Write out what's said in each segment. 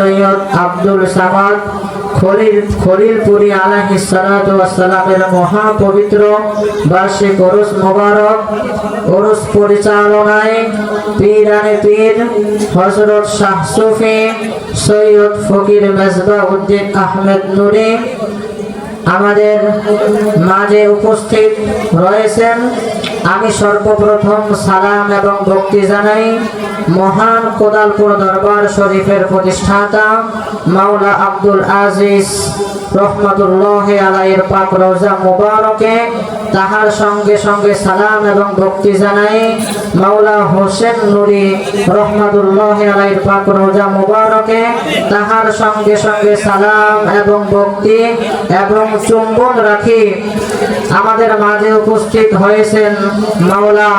সৈয়দ আব্দুল সামাদ খলিল, খলিলপুরি সালামের মহাপবিত্র বার্ষিক ওরস মোবারক, ওরস পরিচালনায় পীরানে পীর হজরত শাহ সুফি, সৈয়দ ফকির মেজবা উদ্দিন আহমেদ নুরি আমাদের মাঝে উপস্থিত রয়েছেন। আমি সর্বপ্রথম সালাম এবং ভক্তি জানাই মহান কোদালপুর দরবার শরীফের প্রতিষ্ঠাতা মাওলা আব্দুল আজিজ রহমতুল্লাহ আলাইয়ের পাক রোজা মুবারকে তাহার সঙ্গে সঙ্গে সালাম এবং ভক্তি জানাই মাওলা হোসেন নুরি রহমতুল্লাহ আলাইয়ের পাক রোজা মুবারকে তাহার সঙ্গে সঙ্গে সালাম এবং ভক্তি এবং চুম্বন রাখি। আমাদের মাঝে উপস্থিত হয়েছেন মাওলা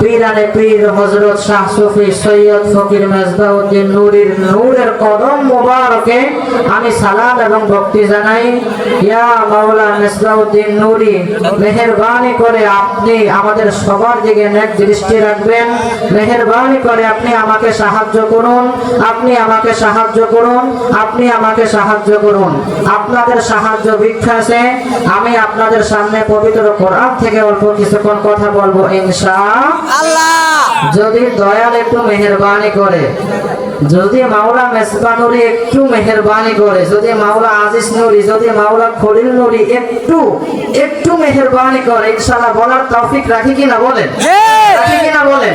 পীরানে পীর হজরত শাহ সুফি সৈয়দ ফকির মেজবাউদ্দিন নুরির নূরের কদম মুবারকে আমি সালাম এবং ভক্তি জানাই। ইয়া মাওলা মেজবাউদ্দিন নুরি, মেহেরবানি করে আপনি আমাদের সবার দিকে নেক দৃষ্টি রাখবেন। মেহেরবানি করে আপনি আমাকে সাহায্য করুন। আপনি আমাকে সাহায্য করুন। আপনি আমাকে সাহায্য করুন। আপনাদের সাহায্য ভিক্ষা আমি আপনাদের সামনে পবিত্র কোরআন থেকে অল্প কিছুক্ষণ কথা বলব ইনশা আল্লাহ। যদি দয়াল একটু মেহেরবানি করে যদি মাওলা মেসবা নুরি একটু মেহেরবানি করে যদি মাওলা আজিজ নুরি যদি মাওলা খলিল নুরি একটু একটু মেহেরবানি করে ইনশাআল্লাহ বলার তৌফিক রাখি কিনা বলেন। রাখি কিনা বলেন?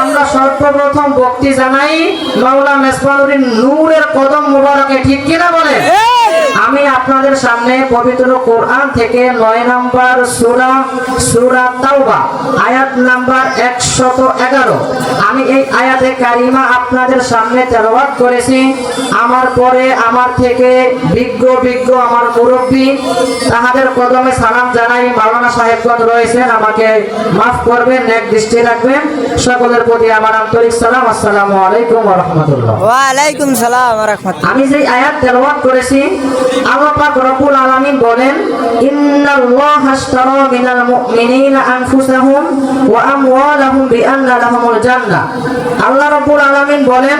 আমরা সর্বপ্রথম ভক্তি জানাই মাওলা মেসবা নুরির নূরের কদম মুবারকে ঠিক কিনা বলেন? আমি আপনাদের সামনে পবিত্র কোরআন থেকে নয় নম্বর সুরা সুরা তাওবা আয়াত নাম্বার একশত এগারো। আমি এই আয়াতে কারিমা আপনাদের সামনে তেলাওয়াত করেছি। আমার পরে আমার থেকে বিজ্ঞ বিজ্ঞ আমার মুরব্বী তাহাদের কদমে সালাম জানাই। মাওলানা সাহেবগঞ্জ রয়েছেন আমাকে মাফ করবেন এক দৃষ্টি রাখবেন। সকলের প্রতি আমার আন্তরিক সালাম। আসসালামু আলাইকুম রহমতুল্লাহ। ওয়ালাইকুম সালাম আমি যে আয়াত তেলাওয়াত করেছি আল্লাহ পাক রব্বুল আলামিন বলেন ইন্নাল্লাহা আশতারা মিনাল মুমিনিনা আনফুসাহুম ওয়া আমওয়ালাহুম বিআন্না লাহুমুল জান্নাহ আল্লাহ রাব্বুল আলামিন বলেন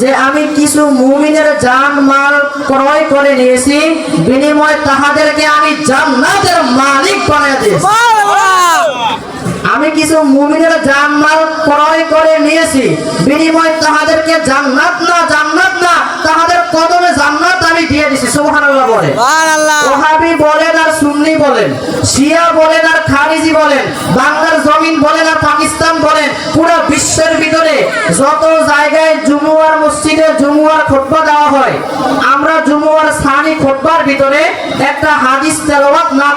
যে আমি কিছু মুমিনের জান মাল ক্রয় করে নিয়েছি বিনিময়ে তাহাদেরকে আমি জান্নাতের মালিক বানিয়ে দিয়েছি। আমি কিছু মুমিনের জানমাল ক্রয় করে নিয়েছি বিনিময় তাহাদেরকে জান্নাত না জান্নাত না তাহাদের কদমে জান্নাত আমি দিয়ে দিছি সুবহানাল্লাহ বলে সুবহানাল্লাহ। ওহাবি বলেন আর সুন্নি বলেন শিয়া বলেন আর খারিজি বলেন বাংলার জমিন বলেন আর পাকিস্তান বলেন পুরো বিশ্বের ভিতরে যত জায়গায় জুমুয়ার মসজিদে জুমুয়ার খুতবা দেওয়া হয় আমরা জুমুয়ার স্থানীয় খুতবার ভিতরে একটা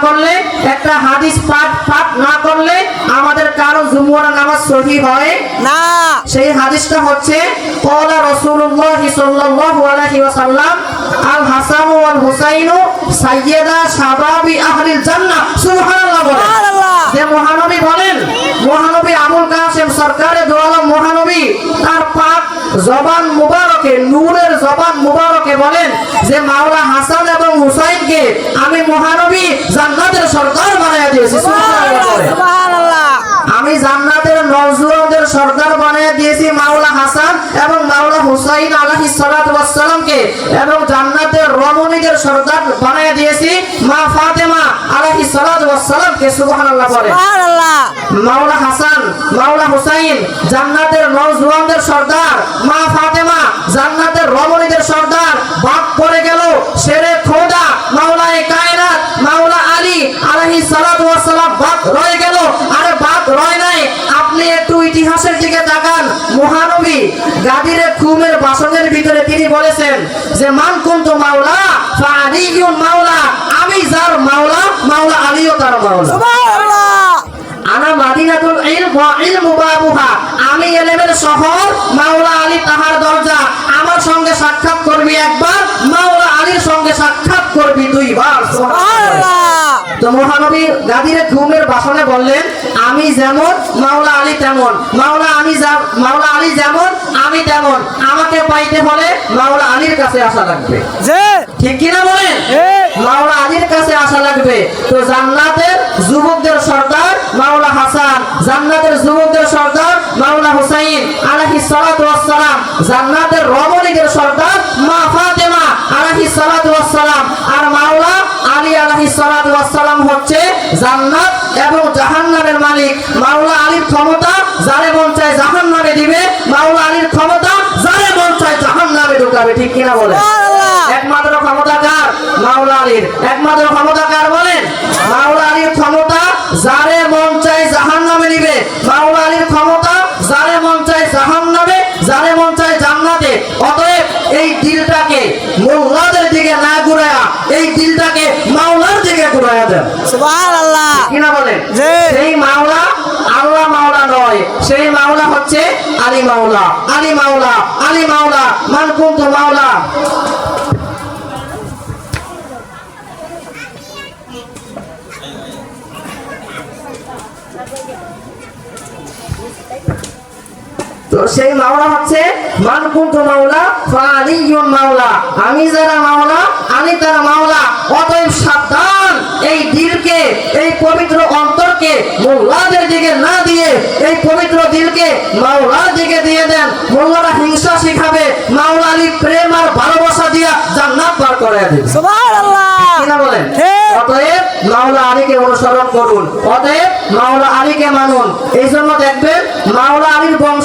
করলে একটা হাদিস পাঠ পাঠ না করলে আমাদের কারও জুমুয়ার নামাজ সহি হয় না। সেই হাদিসটা হচ্ছে কলা রসুল্লাহ সাল্লাল্লাহু আলাইহি ওয়াসাল্লাম আল হাসান ওয়াল হুসাইন সাইয়্যেদা শাবাবি আহলিল জান্নাহ। সুবহানাল্লাহ বলেন। সুবহানাল্লাহ। যে মহানবী বলেন মহানবী আবুল কাসেম সরকারে দোয়ালাম মহানবী তার পাক জবান মুবারকে নূরের জবান মুবারকে বলেন যে মাওলা হাসান এবং হুসাইনকে আমি মহানবী জান্নাতের সরকার বানিয়ে দিয়েছি। আমি জান্নাতের নজরুলদের সর্দার বানিয়ে দিয়েছি মাওলা হাসান এবং মাওলা হুসাইন আলাহি সালামকে এবং জান্নাতের রমণীদের সরকার বানিয়ে দিয়েছি মা ফাতেমা আলাহি সালামকে সুবহানাল্লাহ বলে? সুবহানাল্লাহ। মাওলা হাসান মাওলা হুসাইন জান্নাতের নওজওয়ানদের সর্দার মা ফাতেমা জান্নাতের রমণীদের সর্দার বাপ পড়ে গেল শেরে খোদা মাওলা কায়নাত মাওলা আলী আলাইহিস সালাতু ওয়াস সালাম বাপ রয়ে গেল আরে বাপ রয় নাই আপনি একটু ইতিহাসের দিকে তাকান মহানবী গাদিরে খুমের বাসনের ভিতরে তিনি বলেছেন যে মান কুনতু মাওলা মাওলা আমি যার মাওলা মাওলা আলীও তার মাওলা। সুবহানাল্লাহ। আনা মাদিনাতুল ইলম ওয়া ইলমু বাবুহা। আমি এলেমের শহর মাওলা আলী তাহার দরজা। আমার সঙ্গে সাক্ষাৎ করবি একবার মাওলা আলীর সঙ্গে সাক্ষাৎ করবি দুইবার। সুবহানাল্লাহ। তো মহানবী গাদিরে ঘুমের বাসনে বললেন আমি যেমন মাওলা আলী তেমন। মাওলা আমি যা- মাওলা আলী যেমন আমি তেমন। আমাকে পাইতে হলে মাওলা আলীর কাছে আসা লাগবে। ঠিক কিনা বলেন। মাওলা আলীর কাছে আসা লাগবে। তো জান্নাতের যুবকদের সর্দার মাওলা হাসান, জান্নাতের যুবকদের সর্দার মাওলা হুসাইন আলাহি সালাতাম জান্নাতের রমণীদের সর্দার মা ফাতেমা আলাহি সালাতাম আর মাওলা আলী আলাহি সালাতাম হচ্ছে জান্নাত এবং জাহান্নামের মালিক। মাওলা আলীর ক্ষমতা যারে মন চায় জাহান্নামে দিবে, মাওলা আলীর ক্ষমতা যারে মন চায় জাহান্নামে ঢুকাবে, ঠিক কিনা বলে মাওলা আলীর। একমাত্র ক্ষমতা কার বলেন? মাওলা আলীর ক্ষমতা যারে মন চায় জাহান নামে নিবে। মাওলা আলীর ক্ষমতা যারে মন চায় জাহান নামে যারে মন চায় জান্নাতে। অতএব এই দিলটাকে মোল্লাদের দিকে না ঘুরায়া এই দিলটাকে মাওলার দিকে ঘুরায়া দেন। সুবহানাল্লাহ। কিনা বলেন? সেই মাওলা আল্লাহ মাওলা নয় সেই মাওলা হচ্ছে আলী মাওলা। আলী মাওলা আলী মাওলা মান কুন্তু মাওলা। তো সেই মাওলা হচ্ছে মান মাওলা ফালিয়ুন মাওলা। আমি যারা মাওলা আমি তারা মাওলা। অতএব সাবধান এই দিলকে এই পবিত্র অন্তরকে মোল্লাদের দিকে না দিয়ে এই পবিত্র দিলকে মাওলার দিকে দিয়ে দেন। মোল্লারা হিংসা শিখাবে মাওলা আলী প্রেম আর ভালোবাসা দিয়া জান্নাত পার করে দেবে। সুবহানাল্লাহ। বলেন? অতএব মাওলা আলীকে অনুসরণ করুন অতএব মাওলা আলীকে মানুন। এই জন্য দেখবেন মাওলা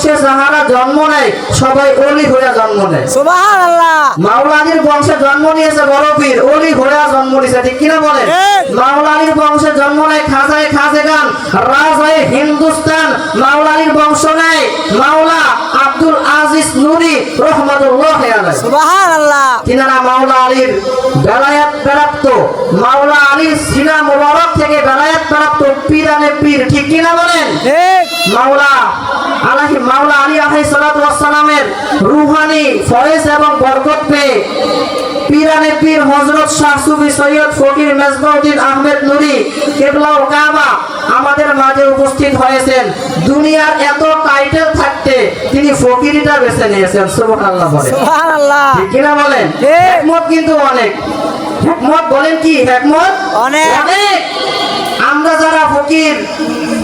বংশে যাহারা জন্ম নেয় সবাই অলি হইয়া জন্ম নেয়। সুবহানাল্লাহ। মাওলা আলীর বংশে জন্ম নিয়েছে বড় পীর অলি হইয়া জন্ম নিয়েছে ঠিক কিনা বলেন? ঠিক। মাওলা বংশে জন্ম নেয় খাজায় খাজে গান রাজ হয়ে হিন্দুস্তান মাওলা আলীর বংশ নেয় মাওলা আব্দুল আজিজ নুরি রহমতুল্লাহ সুবহানাল্লাহ। তিনারা মাওলা আলীর বেলায়াত প্রাপ্ত। মাওলা আলীর সিনা মোবারক থেকে বেলায়াত প্রাপ্ত পীরানে পীর ঠিক কিনা বলেন? ঠিক মাওলা আলাহি মাওলা আলী আলাই রুহানি ফয়েজ এবং বরকত পেয়ে পীরানে পীর হজরত শাহ সুফি সৈয়দ ফকির মেজবাউদ্দিন আহমেদ নুরি কেবলা ও কাবা আমাদের মাঝে উপস্থিত হয়েছেন। দুনিয়ার এত টাইটেল থাকতে তিনি ফকিরিটা বেছে নিয়েছেন সুবহানাল্লাহ বলে সুবহানাল্লাহ। ঠিক কিনা বলেন। একমত কিন্তু অনেক। একমত বলেন কি? একমত? অনেক। অনেক। আমরা যারা ফকির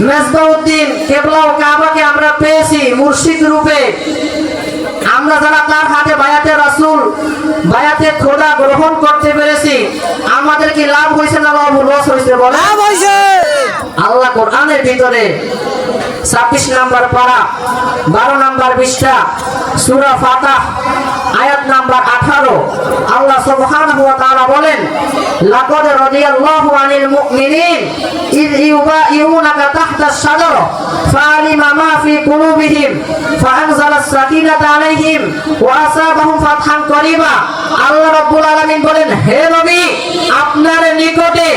মেজবাউদ্দিন কেবলা ও কাবাকে আমরা পেয়েছি মুর্শিদ রূপে। আমরা যারা তার হাতে বায়াতে রাসূল বায়াতে খোদা গ্রহণ করতে পেরেছি আমাদের কি লাভ হয়েছে না লাভ লস হয়েছে বলে আল্লাহ কোরআনের ভিতরে ছাব্বিশ নাম্বার পারা বারো নাম্বার বিশটা সুরা ফাতাহ। আয়াত নাম্বার আঠারো। আল্লাহ সুবহান হুয়া তারা বলেন, লাকদ রাদিয়াল্লাহু আনিল মুমিনিন ইয ইউবাইউনাকা তাহতাস আশ-শাজারা, ফাআলিমা মা ফি কুলুবিহিম ফাআনজালাস সাকিনাতা আলাইহিম ওয়া আসাবাহুম ফাতহান করিবা আল্লাহ রাব্বুল আলামিন বলেন, হে নবী আপনার নিকটে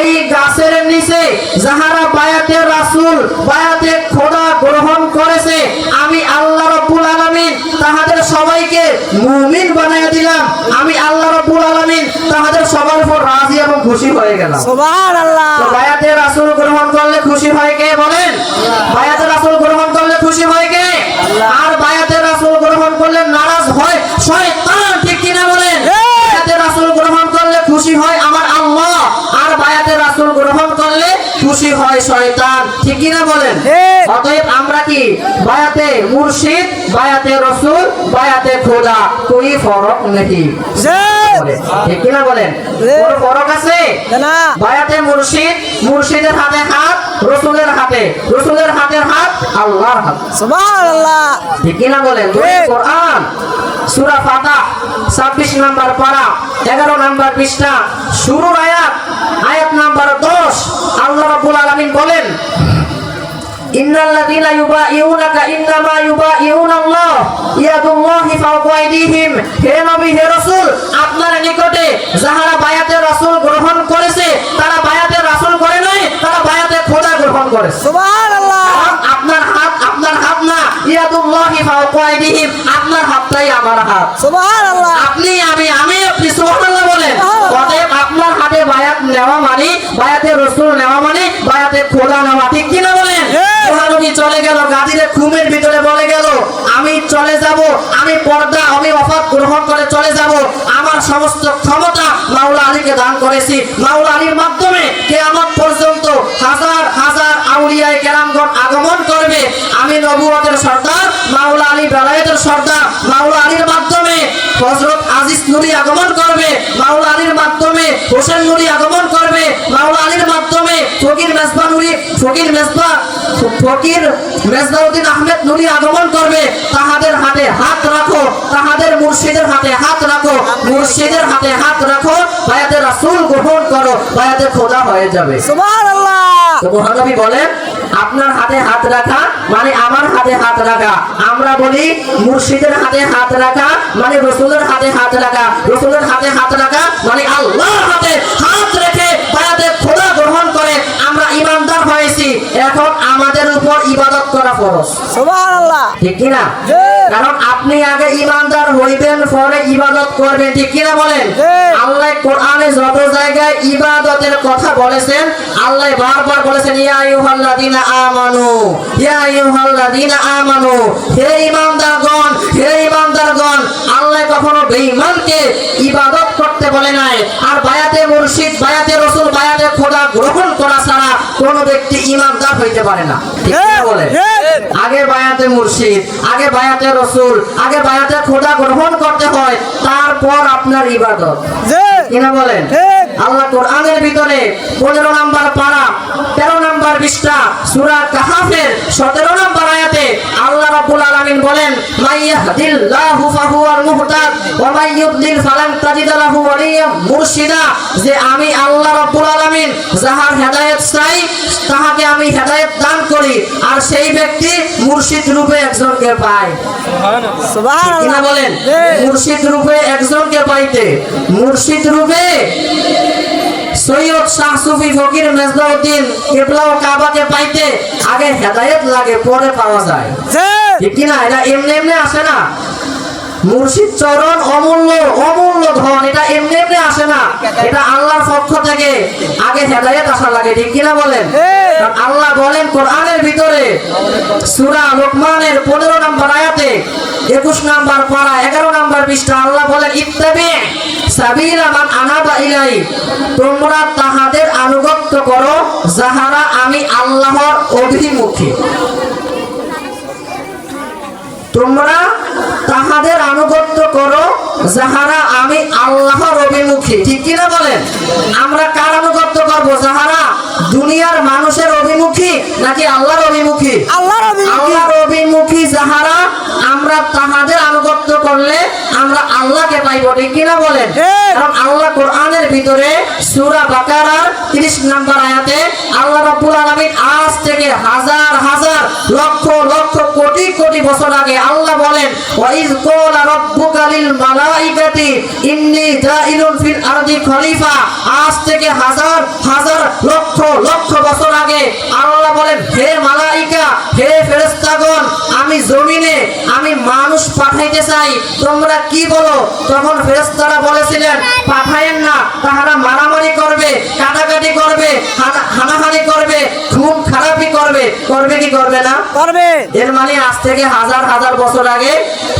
এই গাছের নিচে যাহারা বায়াতে রাসূল বায়াতে খোদা গ্রহণ করেছে আমি আল্লাহ রাব্বুল আলামিন তাহাদের সবাইকে মুমিন বানায় দিলাম। আমি আল্লাহ রাব্বুল আলামিন তাহাদের সবার উপর রাজি এবং খুশি হয়ে গেলাম। সুবহানাল্লাহ। তো বায়াতে রাসূল গ্রহণ করলে খুশি হয় কে বলেন? বায়াতে রাসুল গ্রহণ করলে খুশি হয় কে? আর বায়াতে রাসূল গ্রহণ করলে নারাজ খুশি হয় শয়তান ঠিক কিনা বলেন? অতএব আমরা কি? বায়াতে মুর্শিদ বায়াতে রসুল বায়াতে খোদা কোই ফরক নেই। ঠিক কিনা বলেন? কোন ফরক আছে? বায়াতে মুর্শিদ মুর্শিদের হাতে হাত রসুলের হাতে। রসুলের হাতের হাত আল্লাহর হাত। সুবহানাল্লাহ। ঠিক কিনা বলেন। কোরআন সূরা ফাতাহ 26 নাম্বার পারা 11 নাম্বার পৃষ্ঠা শুরুর আয়াত আয়াত নাম্বার 10 আল্লাহ রাব্বুল আলামিন বলেন ইন্নাল্লাযীনা ইউবাইউনাকা ইন্নামা ইউবাইউনাল্লাহ ইয়াদুল্লাহি ফাওকা আইদিহিম। হে নবী হে রাসূল আপনার নিকটে যাহারা বায়াতে রাসূল গ্রহণ করেছে তারা বায়াতে রাসূল করে নাই তারা বায়াতে খোদা গ্রহণ করেছে। সুবহানাল্লাহ। আপনার হাত আপনার হাত না ইয়াদুল্লাহি ফাওকা আইদিহিম আপনার হাতটাই আমার হাত। সুবহানাল্লাহ। আপনি আমি আমি আপনি সুবহানাল্লাহ বলেন আল্লাহ। অতএব আপনার হাতে বায়াত নেওয়া মানে বায়াতে রসুল নেওয়া মানে বায়াতে খোদা নেওয়া ঠিক কিনা বলেন। মহানবী চলে গেল গাদিরে খুমের ভিতরে বলে গেল আমি চলে যাব আমি পর্দা আমি অফাত গ্রহণ করে চলে যাব আমার সমস্ত ক্ষমতা মাওলা আলীকে দান করেছি। মাওলা আলীর মাধ্যমে কেয়ামত পর্যন্ত হাজার হাজার আউলিয়ায় কেরামগণ আগমন করবে। আমি নবুয়তের সর্দার মাওলা আলী বেলায়েতের সর্দার মাওলা আলীর মাধ্যমে হজরত আজিজ নুরি আগমন করবে। মাওলা আলীর মাধ্যমে হোসেন নুরি আগমন করবে। মাওলা আলীর মাধ্যমে ফকির মেজবা নুরি ফকির মেজবা ফকির মেজবাউদ্দিন আহমেদ নুরি আগমন করবে। তাহাদের হাতে হাত রাখো। তাহাদের মুর্শিদের হাতে হাত রাখো। মুর্শিদের হাতে হাত রাখো। বায়াতে রাসূল গ্রহণ করো। বায়াতে খোদা হয়ে যাবে। সুবহানাল্লাহ। তো মহানবী বলেন আপনার হাতে হাত রাখা মানে আমার হাতে হাত রাখা। আমরা বলি মুর্শিদের হাতে হাত রাখা মানে রসুলের হাতে হাত রাখা। রসুলের হাতে হাত রাখা মানে আল্লাহর হাতে হাত রেখে বায়াতে খোদা গ্রহণ করে আমরা এখন আমাদের উপর ইবাদত করা ফরজ। ঠিক কিনা? কারণ আপনি আগে ইমানদার হইবেন পরে ইবাদত করবেন ঠিক কিনা বলেন? আল্লাহ কোরআনে যত জায়গায় ইবাদতের কথা বলেছেন আল্লাহ বারবার বলেছেন ইয়া আমানু ইয়া আমানু হে ইমানদারগণ হে ইমানদারগণ আল্লাহ কখনো বেঈমানকে ইবাদত করতে বলে নাই। আর বায়াতে মুর্শিদ বায়াতে রসুল বায়াতে খোদা গ্রহণ করা ছাড়া কোনো ব্যক্তি ইমানদার হইতে পারে না। ঠিক। আগে বায়াতে মুর্শিদ আগে বায়াতে রসুল আগে বায়াতে খোদা গ্রহণ করতে হয় তারপর আপনার ইবাদত। কিনা বলেন? আল্লাহ কোরআনের ভিতরে পনেরো নাম্বার পারা তেরো নাম্বার বিশটা সুরা কাহাফের সতেরো নাম্বার আয়াতে আল্লাহ রাব্বুল আলামিন বলেন মাইয়াহদিল্লাহু ফাহুয়াল মুহতাদ ওয়া মাই ইউদ্লিল ফালান তাজিদ লাহু ওয়ালিয়্যাম মুরশিদা। যে আমি আল্লাহ রাব্বুল আলামিন যাহার হেদায়েত চাই তাহাকে আমি হেদায়েত দান করি আর সেই ব্যক্তি মুর্শিদ রূপে একজনকে পায়। বলেন? মুর্শিদ রূপে একজনকে পাইতে। মুর্শিদ রূপে সৈয়দ শাহ সুফি ফকির মেজবাউদ্দিন কেবলা ও কাবাকে পাইতে আগে হেদায়েত লাগে পরে পাওয়া যায়। ঠিক কি না এটা এমনি এমনি আসে না? মুর্শিদ চরণ অমূল্য অমূল্য ধন। এটা এমনি এমনি আসে না। এটা আল্লাহর পক্ষ থেকে আগে হেদায়েত আসা লাগে ঠিক কিনা বলেন। আল্লাহ বলেন কোরআনের ভিতরে সূরা লোকমানের পনেরো নম্বর আয়াতে একুশ নাম্বার পারা এগারো নাম্বার পৃষ্ঠা আল্লাহ বলেন ইত্তাবি সাবিলা মান আনাবা ইলাই। তোমরা তাহাদের আনুগত্য করো যাহারা আমি আল্লাহর অভিমুখী। তোমরা তাহাদের আনুগত্য করো যাহারা আমি আল্লাহর অভিমুখী। ঠিক কিনা বলেন? আমরা কার আনুগত্য করব? যাহারা দুনিয়ার মানুষের অভিমুখী নাকি আল্লাহর অভিমুখী? আল্লাহর অভিমুখী। যাহারা আমরা তাহাদের আনুগত্য করলে আমরা আল্লাহকে পাইব। ঠিক কিনা বলেন। কারণ আল্লাহ কোরআনের ভিতরে সুরা বাকারার 30 নাম্বার আয়াতে আল্লাহ রাব্বুল আলামিন আজ থেকে হাজার হাজার লক্ষ কোটি বছর আগে আল্লাহ বলেন ওয়াইজ ক্বালা রাব্বুকা লিল মালাইকাতি ইন্নী জাইলুন ফিল আরদি খলিফা। আজ থেকে হাজার হাজার লক্ষ লক্ষ বছর আগে আল্লাহ বলেন হে মালাইকা হে ফেরেশতাগণ আমি জমিনে আমি মানুষ পাঠাইতে চাই। তোমরা কি বলো? তখন ফেরেশতারা বলেছিলেন পাঠায়েন না তাহারা মারামারি করবে কাটাকাটি করবে হানাহানি করবে খুন খারাপি করবে। করবে কি করবে না? করবে। এর মানে আজ থেকে হাজার হাজার বছর আগে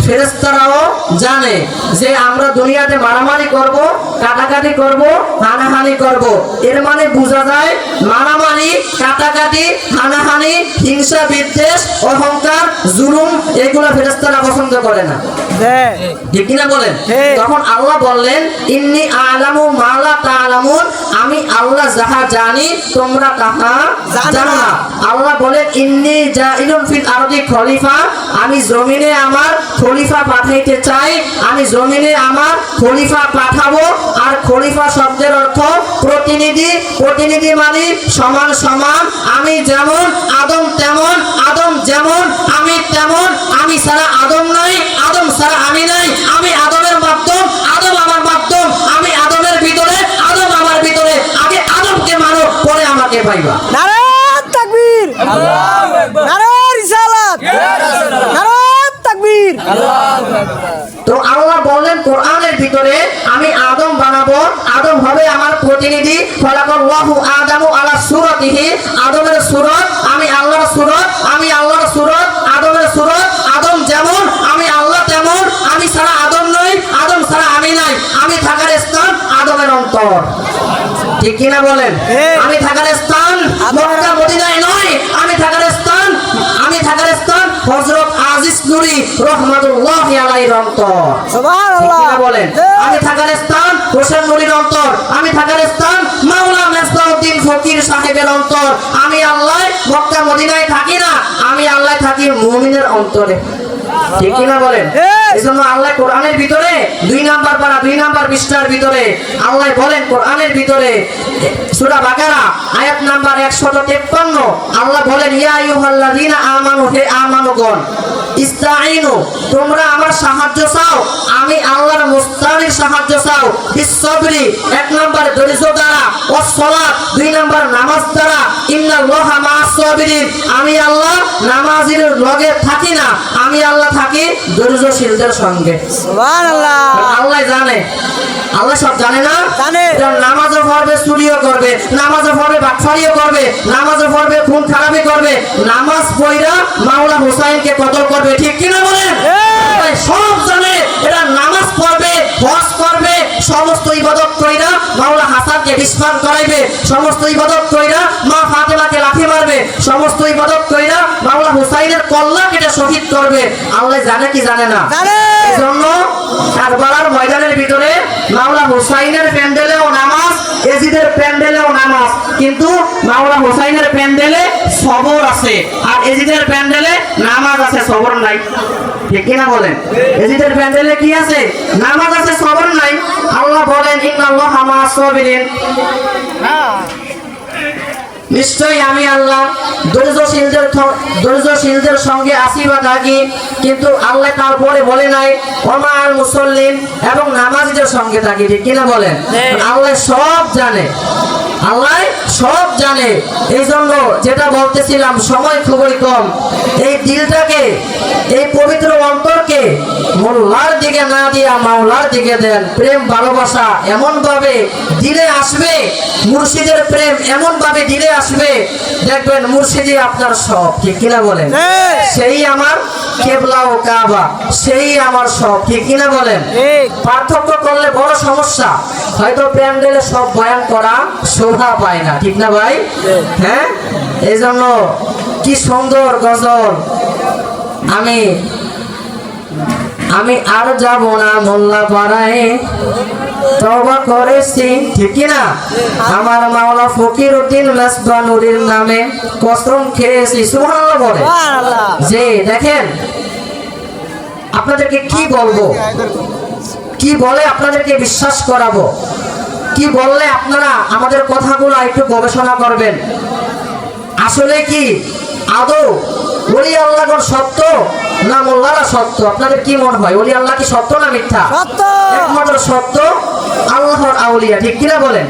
ফেরেস্তারাও জানে যে আমরা দুনিয়াতে মারামারি করব কাটাকাটি করব হানাহানি করব। এর মানে বোঝা যায় মারামারি কাটাকাটি হানাহানি হিংসা বিদ্বেষ অহংকার জুলুম এগুলো ফেরেস্তারা পছন্দ করে না। ঠিক কিনা বলেন? ঠিক। তখন আল্লাহ বললেন ইন্নি আলামু মালা তালামুন আমি আল্লাহ যাহা জানি তোমরা তাহা জানো। না। আল্লাহ বলেন ইন্নি জাইলুন ফিল আরদি খলিফা আমি জমিনে আমার খলিফা পাঠাইতে চাই, আমি জমিনে আমার খলিফা পাঠাবো। আর খলিফা শব্দের অর্থ প্রতিনিধি। প্রতিনিধি মানে সমান সমান। আমি যেমন, আদম তেমন, আদম যেমন, আমি তেমন। আমি সারা আদম নাই, আদম সারা আমি নাই। আমি আদমের মাধ্যম, আদম আমার মাধ্যম। আমি আদমের ভিতরে, আদম আমার ভিতরে। আগে আদমকে মানো, পরে আমাকে পাইবা নারে তাকবীর নারে রিসালাত নারে তাকবীর তো আল্লাহ বললেন কোরআনের ভিতরে আমি আদম বানাবো আদম হবে আমার প্রতিনিধি। ফলাকল্লাহু আদামু আলা সুরতিহি। আদমের সুরত আমি আল্লাহর সুরত আমি আল্লাহর সুরত আদমের সুরত। আদম যেমন আমি আল্লাহ তেমন। আমি ছাড়া আদম নই আদম ছাড়া আমি নাই। আমি থাকার স্থান আদমের অন্তর। ঠিক কিনা বলেন? আমি থাকার স্থান মক্কা মদিনায় নয়। আমি থাকার স্থান আমি থাকার স্থান হযরত আজিজ নুরি রহমাতুল্লাহ আলাইহির অন্তর। সুবহানাল্লাহ। বলেন? আমি থাকার স্থান অন্তর। আমি মাওলা ফকির সাহেবের অন্তর। আমি আল্লাহ থাকি না। আমি আল্লাহ থাকি মুমিনের অন্তরে। ঠিক কিনা বলেন। আল্লাহ কোরআনের ভিতরে দুই নাম্বার পারা দুই নাম্বার ভিতরে আল্লাহ বলেন কোরআনের ভিতরে সূরা বাকারা, আয়াত নাম্বার একশত তেপ্পান্ন, আল্লাহ বলেন, ইয়া আমানু, হে আমানুগণ ইস্তাইনু তোমরা আমার সাহায্য চাও, আমি আল্লাহর মুস্তানির সাহায্য চাও এক নম্বর ধৈর্য দ্বারা ও সলাৎ দুই নম্বর নামাজ দ্বারা ইন্নাল্লাহ মা'আস সাবিরিন আমি আল্লাহ নামাজের লগে থাকি না, আমি আল্লাহ থাকি ধৈর্যশীলদের সঙ্গে। আল্লাহ জানে। আল্লাহ সব জানে না? জানে। এটা নামাজও পড়বে চুরিও করবে নামাজও পড়বে বাটফারিও করবে নামাজও পড়বে খুন খারাপি করবে নামাজ পড়া মাওলা হুসাইনকে কতল করবে ঠিক কিনা বলেন? সব জানে এরা নামাজ পড়বে হজ করবে সমস্ত ইবাদত কইরা মাওলা বিস্ফার করাইবে সমস্ত ইবাদত কইরা মা ফাতেমাকে লাথি মারবে। সমস্ত ইবাদত কইরা মাওলা হুসাইনের কল্লা কেটে শহীদ করবে। আল্লাহ জানে কি জানে না। জানে। এজন্য কারবালার ময়দানের ভিতরে মাওলা হুসাইনের ও নামাজ এজিদের প্যান্ডেলেও নামাজ, কিন্তু মাওলা হুসাইনের প্যান্ডেলে সবর আছে। আর এজিদের প্যান্ডেলে নামাজ আছে, সবর নাই। ঠিক বলেন? এজিদের প্যান্ডেলে কি আছে? নামাজ আছে, সবর নাই। আল্লাহ বলেন, ইন্নাল্লাহ মা'আস সাবিরিন। নিশ্চয়ই আমি আল্লাহ ধৈর্যশীলদের দরিদ্রশীলদের ধৈর্যশীলদের সঙ্গে আসি বা থাকি কিন্তু আল্লাহ তারপরে বলে নাই অমার মুসল্লিম এবং নামাজিদের সঙ্গে থাকি ঠিক কিনা বলেন হ্যাঁ। আল্লাহ সব জানে আল্লাহ সব জানে। এই জন্য যেটা বলতেছিলাম সময় খুবই কম। এই দিলটাকে এই পবিত্র অন্তরকে মোল্লার দিকে না দিয়া মাওলার দিকে দেন। প্রেম ভালোবাসা এমনভাবে দিলে আসবে মুর্শিদের প্রেম এমনভাবে দিলে আসবে। দেখবেন মুর্শিদি আপনার সব ঠিক কিনা বলেন। সেই আমার কেবলা ও কাবা সেই আমার সব ঠিক কিনা বলেন? পার্থক্য করলে বড় সমস্যা। হয়তো প্যান্ডেলে সব বয়ান করা শোভা পায় না ঠিক না ভাই? হ্যাঁ? এই জন্য কি সুন্দর গজল। আমি আমি আর যাব না মোল্লা পাড়ায় তবা করেছি ঠিক না? আমার মাওলা ফকির উদ্দিন মেসবানুরির নামে কসম খেয়েছি সুবহানাল্লাহ বলে। যে দেখেন আপনাদেরকে কি বলব? কি বলে আপনাদেরকে বিশ্বাস করাবো? কি বললে আপনারা? আমাদের কথাগুলো একটু গবেষণা করবেন। আসলে কি? আদৌ ওলি আল্লাহর সত্য না মোল্লারা সত্য? আপনাদের কি মনে হয়? ওলি আল্লাহ কি সত্য না মিথ্যা? সত্য! একমাত্র সত্য আল্লাহর আউলিয়া ঠিক কিনা বলেন।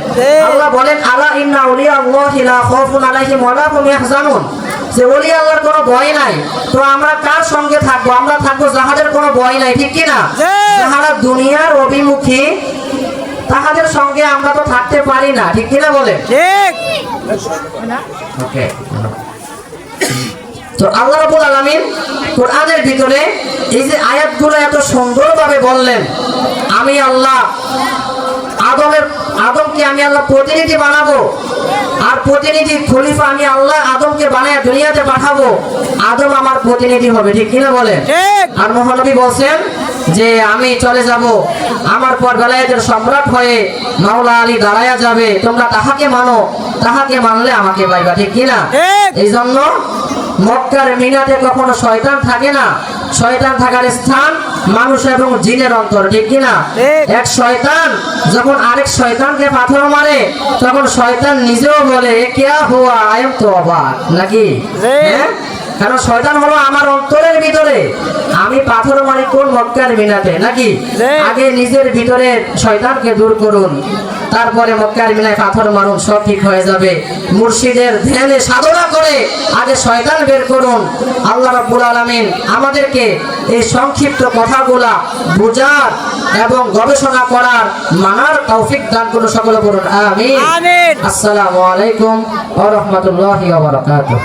আল্লাহ বলেন আলা ইন্না আউলিয়া আল্লাহি লা খাউফুন আলাইহিম ওয়া লা হুম ইয়াহজানুন? যে ওলি আল্লাহর কোনো ভয় নাই। তো আমরা কার সঙ্গে থাকব? আমরা থাকব যাহাদের কোনো ভয় নাই ঠিক কিনা। যাহারা দুনিয়ার অভিমুখী তাহাদের সঙ্গে আমরা তো থাকতে পারি না ঠিক কিনা বলে? ঠিক। ওকে তো আল্লাহ রাবুল আলামিন কোরআনের ভিতরে এই যে আয়াতগুলো এত সুন্দরভাবে বললেন আমি আল্লাহ আদমের আদমকে আমি আল্লাহ প্রতিনিধি বানাবো। আর প্রতিনিধি খলিফা আমি আল্লাহ আদমকে বানায় দুনিয়াতে পাঠাবো। আদম আমার প্রতিনিধি হবে ঠিক কিনা বলেন? আর মহানবী বলছেন যে আমি চলে যাব। আমার পর বেলায়েতের সম্রাট হয়ে মাওলা আলী দাঁড়ায়া যাবে। তোমরা তাহাকে মানো তাহাকে মানলে আমাকে পাইবা ঠিক কিনা? এই জন্য মক্কার মিনাতে কখনো শয়তান থাকে না। শয়তান থাকার স্থান মানুষ এবং জিনের অন্তর ঠিক কিনা। এক শয়তান যখন আরেক শয়তানকে পাথর মারে তখন শয়তান নিজেও বলে "এ কেয়া হুয়া? আয়ম তো অবাক নাকি। হ্যাঁ? কারণ শয়তান হলো আমার অন্তরের ভিতরে? আমি পাথর মারি কোন মক্কার মিনাতে? নাকি আগে নিজের ভিতরে শয়তানকে দূর করুন তারপরে মক্কার মিনায় পাথর মারুন সব ঠিক হয়ে যাবে। মুর্শিদের ধ্যানে সাধনা করে আগে শয়তান বের করুন। আল্লাহ রাব্বুল আলামিন আমাদেরকে এই সংক্ষিপ্ত কথাগুলা বোঝার এবং গবেষণা করার মানার তৌফিক দান করুন সকলে করুন আমিন। আমিন। আসসালামু আলাইকুম ওয়া রাহমাতুল্লাহি ওয়া বারাকাতুহু।